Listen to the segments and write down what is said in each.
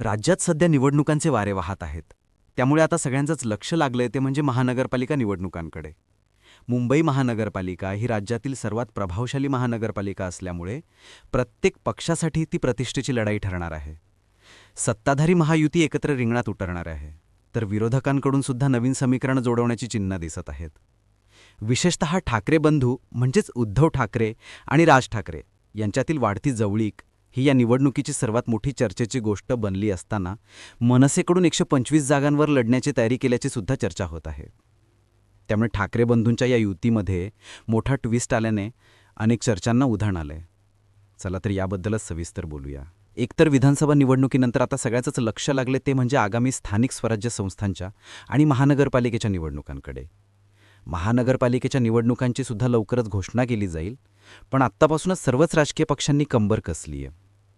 राज्यात सध्या निवडणुकांचे वारे वाहत आहेत. त्यामुळे आता सगळ्यांचंच लक्ष लागलंय ते म्हणजे महानगरपालिका निवडणुकांकडे. मुंबई महानगरपालिका ही राज्यातील सर्वात प्रभावशाली महानगरपालिका असल्यामुळे प्रत्येक पक्षासाठी ती प्रतिष्ठेची लढाई ठरणार आहे. सत्ताधारी महायुती एकत्र रिंगणात उतरणार आहे. तर विरोधकांकडून सुद्धा नवीन समीकरण जोडवण्याची चिन्ह दिसत आहेत. विशेषतः ठाकरे बंधू म्हणजेच उद्धव ठाकरे आणि राज ठाकरे यांच्यातील वाढती जवळीक ही या निवडणुकीची सर्वात मोठी चर्चेची गोष्ट बनली असताना मनसेकडून एकशे पंचवीस जागांवर लढण्याची तयारी केल्याची सुद्धा चर्चा होत आहे. त्यामुळे ठाकरे बंधूंच्या या युतीमध्ये मोठा ट्विस्ट आल्याने अनेक चर्चांना उधाण आलंय. चला तर याबद्दलच सविस्तर बोलूया. एकतर विधानसभा निवडणुकीनंतर आता सगळ्याचंच लक्ष लागले ते म्हणजे आगामी स्थानिक स्वराज्य संस्थांच्या आणि महानगरपालिकेच्या निवडणुकांकडे. महानगरपालिकेच्या निवडणुकांची सुद्धा लवकरच घोषणा केली जाईल. पण आत्तापासूनच सर्वच राजकीय पक्षांनी कंबर कसली आहे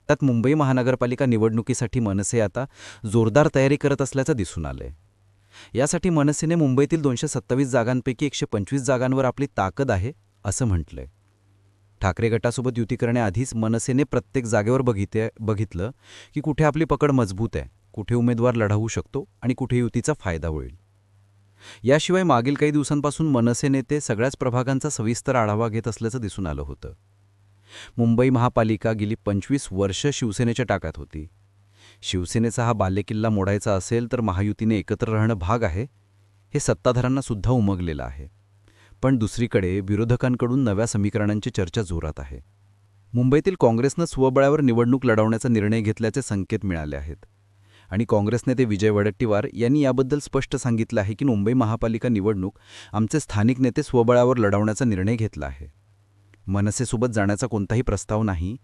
त्यात मुंबई महानगरपालिका निवडणुकीसाठी मनसे आता जोरदार तयारी करत असल्याचं दिसून आलंय. यासाठी मनसेने मुंबईतील दोनशे सत्तावीस जागांपैकी एकशे पंचवीस जागांवर आपली ताकद आहे असं म्हटलंय. ठाकरे गटासोबत युती करण्याआधीच मनसेने प्रत्येक जागेवर बघिते बघितलं की कुठे आपली पकड मजबूत आहे कुठे उमेदवार लढवू शकतो आणि कुठे युतीचा फायदा होईल. याशिवाय मागील काही दिवसांपासून मनसे नेते सगळ्याच प्रभागांचा सविस्तर आढावा घेत असल्याचं दिसून आलं होतं. मुंबई महापालिका गेली पंचवीस वर्ष शिवसेनेच्या टाकात होती. शिवसेनेचा हा बालेकिल्ला मोडायचा असेल तर महायुतीने एकत्र राहणं भाग आहे हे सत्ताधाऱ्यांना सुद्धा उमगलेलं आहे. पण दुसरीकडे विरोधकांकडून नव्या समीकरणांची चर्चा जोरात आहे. मुंबईतील काँग्रेसनं स्वबळावर निवडणूक लढवण्याचा निर्णय घेतल्याचे संकेत मिळाले आहेत. आणि काँग्रेस नेते विजय वडट्टीवार यांनी याबद्दल स्पष्ट सांगितलं आहे की मुंबई महापालिका निवडणूक आमचे स्थानिक नेते स्वबळावर लढवण्याचा निर्णय घेतला आहे. मनसेसोबत जाण्याचा कोणताही प्रस्ताव नाही.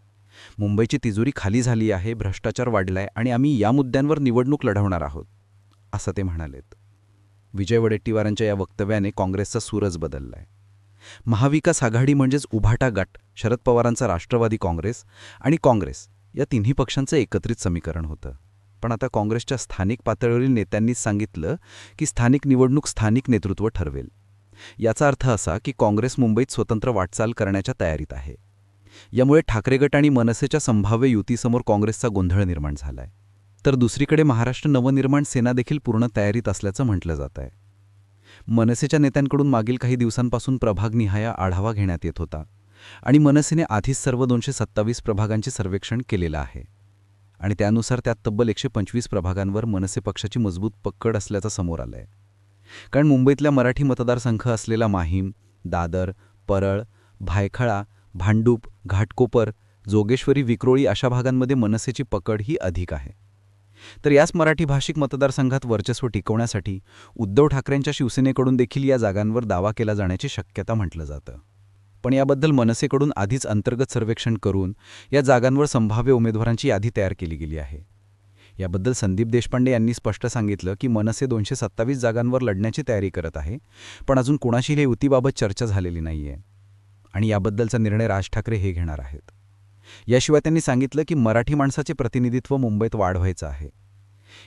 मुंबईची तिजोरी खाली झाली आहे भ्रष्टाचार वाढलाय आणि आम्ही या मुद्द्यांवर निवडणूक लढवणार आहोत असं ते म्हणालेत. विजय वडेट्टीवारांच्या या वक्तव्याने काँग्रेसचा सूरज बदललाय. महाविकास आघाडी म्हणजेच उभाटा गट शरद पवारांचा राष्ट्रवादी काँग्रेस आणि काँग्रेस या तिन्ही पक्षांचं एकत्रित समीकरण होतं. पण आता काँग्रेसच्या स्थानिक पातळीवरील नेत्यांनीच सांगितलं की स्थानिक निवडणूक स्थानिक नेतृत्व ठरवेल. याचा अर्थ असा की काँग्रेस मुंबईत स्वतंत्र वाटचाल करण्याच्या तयारीत आहे. यामुळे ठाकरे गट आणि मनसेच्या संभाव्य युतीसमोर काँग्रेसचा गोंधळ निर्माण झालाय. तर दुसरीकडे महाराष्ट्र नवनिर्माण सेना देखील पूर्ण तयारीत असल्याचं म्हटलं जात आहे मनसेच्या नेत्यांकडून मागील काही दिवसांपासून प्रभागनिहाय आढावा घेण्यात येत होता आणि मनसेने आधीच सर्व दोनशे सत्तावीस प्रभागांचे सर्वेक्षण केलेलं आहे. आणि त्यानुसार त्यात तब्बल एकशे पंचवीस प्रभागांवर मनसे पक्षाची मजबूत पक्कड असल्याचं समोर आलंय. कारण मुंबईतल्या मराठी मतदारसंघ असलेला माहीम दादर परळ भायखळा भांडूप घाटकोपर जोगेश्वरी विक्रोळी अशा भागांमध्ये मनसेची पकड ही अधिक आहे. तर याच मराठी भाषिक मतदारसंघात वर्चस्व टिकवण्यासाठी उद्धव ठाकरेंच्या शिवसेनेकडून देखील या जागांवर दावा केला जाण्याची शक्यता म्हटलं जातं. पण याबद्दल मनसेकडून आधीच अंतर्गत सर्वेक्षण करून या जागांवर संभाव्य उमेदवारांची यादी तयार केली गेली आहे. याबद्दल संदीप देशपांडे यांनी स्पष्ट सांगितलं की मनसे दोनशे सत्तावीस जागांवर लढण्याची तयारी करत आहे पण अजून कोणाशीही युतीबाबत चर्चा झालेली नाहीये. आणि याबद्दलचा निर्णय राज ठाकरे हे घेणार आहेत. याशिवाय त्यांनी सांगितलं की मराठी माणसाचे प्रतिनिधित्व मुंबईत वाढवायचं आहे.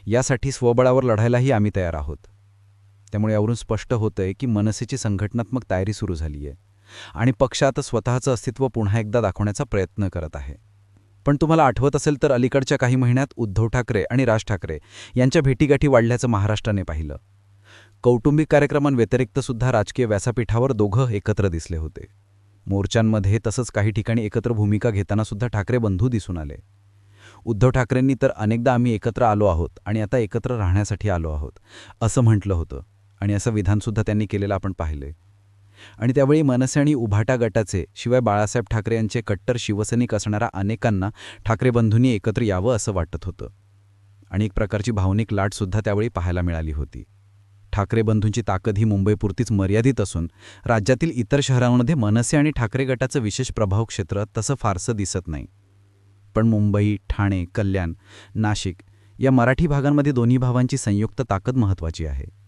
यासाठी स्वबळावर लढायलाही आम्ही तयार आहोत. त्यामुळे यावरून स्पष्ट होतंय की मनसेची संघटनात्मक तयारी सुरू झाली आहे आणि पक्ष आता स्वतःचं अस्तित्व पुन्हा एकदा दाखवण्याचा प्रयत्न करत आहे. पण तुम्हाला आठवत असेल तर अलीकडच्या काही महिन्यात उद्धव ठाकरे आणि राज ठाकरे यांच्या भेटीगाठी वाढल्याचं महाराष्ट्राने पाहिलं. कौटुंबिक कार्यक्रमांव्यतिरिक्त सुद्धा राजकीय व्यासपीठावर दोघं एकत्र दिसले होते. मोर्चांमध्ये तसंच काही ठिकाणी एकत्र भूमिका घेताना सुद्धा ठाकरे बंधू दिसून आले. उद्धव ठाकरेंनी तर अनेकदा आम्ही एकत्र आलो आहोत आणि आता एकत्र राहण्यासाठी आलो आहोत असं म्हटलं होतं आणि असं विधानसुद्धा त्यांनी केलेलं आपण पाहिले आणि त्यावेळी मनसे आणि उभाटा गटाचे शिवाय बाळासाहेब ठाकरे यांचे कट्टर शिवसैनिक असणाऱ्या अनेकांना ठाकरे बंधूंनी एकत्र यावं असं वाटत होतं. आणि एक प्रकारची भावनिक लाटसुद्धा त्यावेळी पाहायला मिळाली होती. ठाकरे बंधूंची ताकद ही मुंबईपुरतीच मर्यादित असून राज्यातील इतर शहरांमध्ये मनसे आणि ठाकरे गटाचं विशेष प्रभाव क्षेत्र तसं फारसं दिसत नाही. पण मुंबई ठाणे कल्याण नाशिक या मराठी भागांमध्ये दोन्ही भावांची संयुक्त ताकद महत्त्वाची आहे.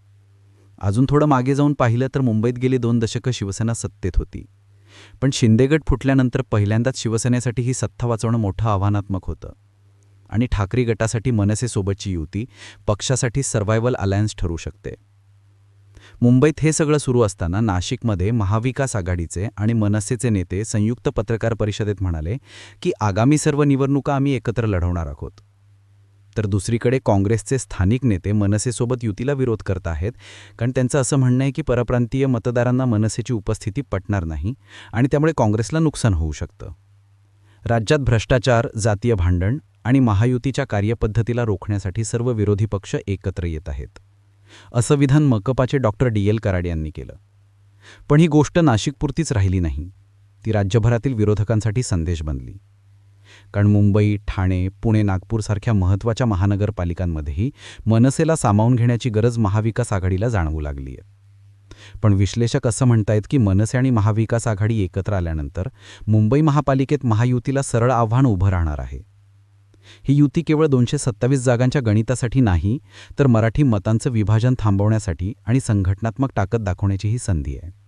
अजून थोडं मागे जाऊन पाहिलं तर मुंबईत गेली दोन दशकं शिवसेना सत्तेत होती. पण शिंदेगड फुटल्यानंतर पहिल्यांदाच शिवसेनेसाठी ही सत्ता वाचवणं मोठं आव्हानात्मक होतं. आणि ठाकरे गटासाठी मनसेसोबतची युती पक्षासाठी सर्व्हायवल अलायन्स ठरू शकते. मुंबईत हे सगळं सुरू असताना नाशिकमध्ये महाविकास आघाडीचे आणि मनसेचे नेते संयुक्त पत्रकार परिषदेत म्हणाले की आगामी सर्व निवडणुका आम्ही एकत्र लढवणार आहोत. तर दुसरीकडे काँग्रेसचे स्थानिक नेते मनसेसोबत युतीला विरोध करत आहेत कारण त्यांचं असं म्हणणं आहे की परप्रांतीय मतदारांना मनसेची उपस्थिती पटणार नाही आणि त्यामुळे काँग्रेसला नुकसान होऊ शकतं. राज्यात भ्रष्टाचार जातीय भांडण आणि महायुतीच्या कार्यपद्धतीला रोखण्यासाठी सर्व विरोधी पक्ष एकत्र येत आहेत. असं विधान मकपाचे डॉक्टर डी. एल. कराड यांनी केलं. पण ही गोष्ट नाशिकपुरतीच राहिली नाही. ती राज्यभरातील विरोधकांसाठी संदेश बनली. कारण मुंबई ठाणे पुणे नागपूरसारख्या महत्त्वाच्या महानगरपालिकांमध्येही मनसेला सामावून घेण्याची गरज महाविकास आघाडीला जाणवू लागली आहे पण विश्लेषक असं म्हणतायत की मनसे आणि महाविकास आघाडी एकत्र आल्यानंतर मुंबई महापालिकेत महायुतीला सरळ आव्हान उभं राहणार आहे. ही युती केवळ दोनशे सत्तावीस जागांच्या गणितासाठी नाही तर मराठी मतांचं विभाजन थांबवण्यासाठी आणि संघटनात्मक ताकद दाखवण्याची ही संधी आहे.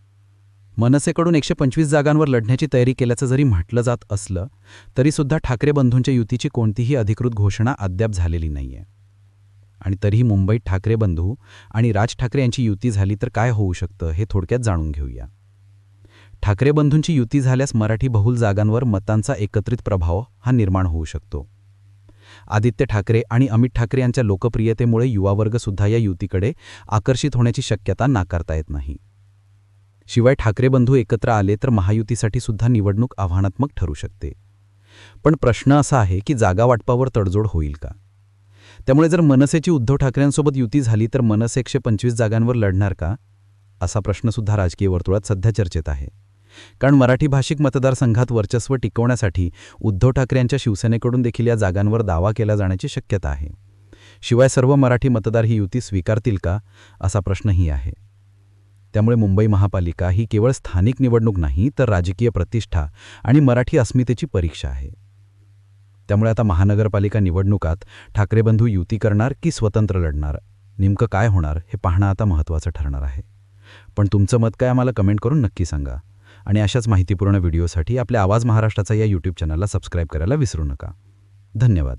मनसेकडून एकशे पंचवीस जागांवर लढण्याची तयारी केल्याचं जरी म्हटलं जात असलं तरीसुद्धा ठाकरे बंधूंच्या युतीची कोणतीही अधिकृत घोषणा अद्याप झालेली नाहीये. आणि तरीही मुंबईत ठाकरे बंधू आणि राज ठाकरे यांची युती झाली तर काय होऊ शकतं हे थोडक्यात जाणून घेऊया. ठाकरे बंधूंची युती झाल्यास मराठी बहुल जागांवर मतांचा एकत्रित प्रभाव हा निर्माण होऊ शकतो. आदित्य ठाकरे आणि अमित ठाकरे यांच्या लोकप्रियतेमुळे युवावर्गसुद्धा या युतीकडे आकर्षित होण्याची शक्यता नाकारता येत नाही. शिवाय ठाकरे बंधू एकत्र आले तर महायुतीसाठी सुद्धा निवडणूक आव्हानात्मक ठरू शकते. पण प्रश्न असा आहे की जागा वाटपावर तडजोड होईल का? त्यामुळे जर मनसेची उद्धव ठाकरेंसोबत युती झाली तर मनसे एकशे पंचवीस जागांवर लढणार का? असा प्रश्नसुद्धा राजकीय वर्तुळात सध्या चर्चेत आहे. कारण मराठी भाषिक मतदारसंघात वर्चस्व टिकवण्यासाठी उद्धव ठाकरे यांच्या शिवसेनेकडून देखील या जागांवर दावा केला जाण्याची शक्यता आहे. शिवाय सर्व मराठी मतदार ही युती स्वीकारतील का? असा प्रश्नही आहे. त्यामुळे मुंबई महापालिका ही केवळ स्थानिक निवडणूक नाही तर राजकीय प्रतिष्ठा आणि मराठी अस्मितेची परीक्षा आहे. त्यामुळे आता महानगरपालिका निवडणुकात ठाकरेबंधू युती करणार की स्वतंत्र लढणार? नेमकं काय होणार हे पाहणं आता महत्त्वाचं ठरणार आहे. पण तुमचं मत काय आम्हाला कमेंट करून नक्की सांगा. आणि अशाच माहितीपूर्ण व्हिडिओसाठी आपल्या आवाज महाराष्ट्राचा या यूट्यूब चॅनलला सबस्क्राईब करायला विसरू नका. धन्यवाद.